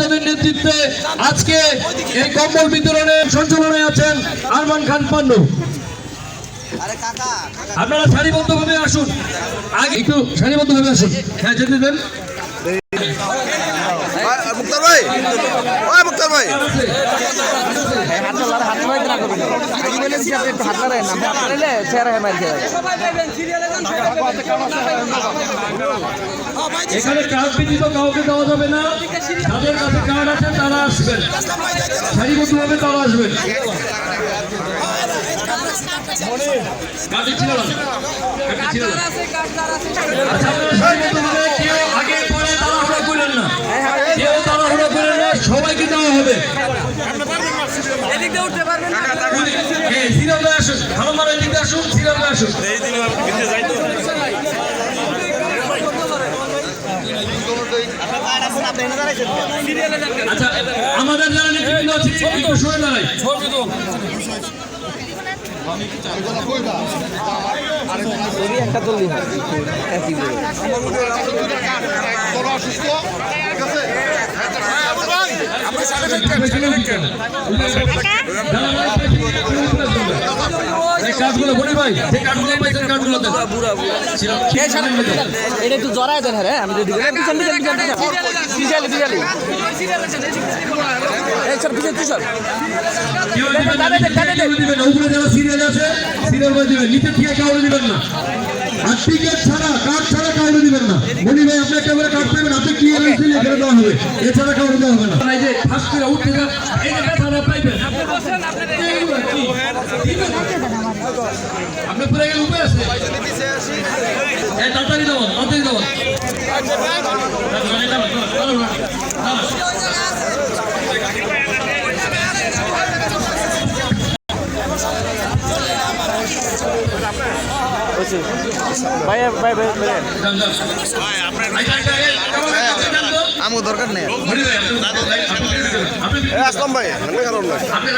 আজাদের নেতৃত্বে আজকে এই কম্বল বিতরণে সঞ্চালনে আছেন আরমান খান পান্ডু। আপনারা সারিবদ্ধভাবে আসুন। আগে একটু সারিবদ্ধভাবে আসুন। হ্যাঁ যেতে দেন। মুক্তার ভাই। মুক্তার ভাই। হাত হাত আপনি একটু হাত হাত চেহারা হয়ে এখানে কার্ড ব্যতীত কাউকে দেওয়া যাবে না। যাদের কাছে কার্ড আছে তারা আসবেন। সারিবদ্ধভাবে তারা আসবেন। না না আপনারা আগে পরে তাড়াহুড়ো করেন না। কেউ তাড়াহুড়ো করেন না সবাইকে দেওয়া হবে আচ্ছা আমাদের যারা নেতৃবৃন্দ আছে একটু সরে দাঁড়াই একটা তুললি হয় একই বলে। এই কাজগুলো বলি ভাই যে দেন এটা একটু জড়ায় দেন হ্যাঁ আমি যদি পিছন পিছন পিছন পিছালি পিছালি এই সর পিছন পিছন কেউ দিবেন না, নিচে থেকে কেউ দিবেন না। উপরে যারা সিরিয়াল আছে সিরিয়াল করে দিবেন নিচে থেকে কাউরে দিবেন না আর টিকিট ছাড়া কার্ড ছাড়া কাউরে দিবেন না মনি ভাই আপনি একটা করে কার্ড পাবেন আপনি কি দেওয়া হবে এছাড়া কাউরে দেওয়া হবে না এই যে ফার্স্ট করে উঠতে এই যে ব্যথাটা পাইবেন এইগুলো কি? দিবেন না। আপনি পুরো গেলে উপরে আছে তাড়াতাড়ি দেবো তাড়াতাড়ি দেবো। ভাই ভাই ভাই ভাই। যান যান আচ্ছা, আচ্ছা, এই, কামাল ভাই, আপনি আমার দরকার নেই। মনি আসলাম ভাই আমি কারণ নাই। আপনি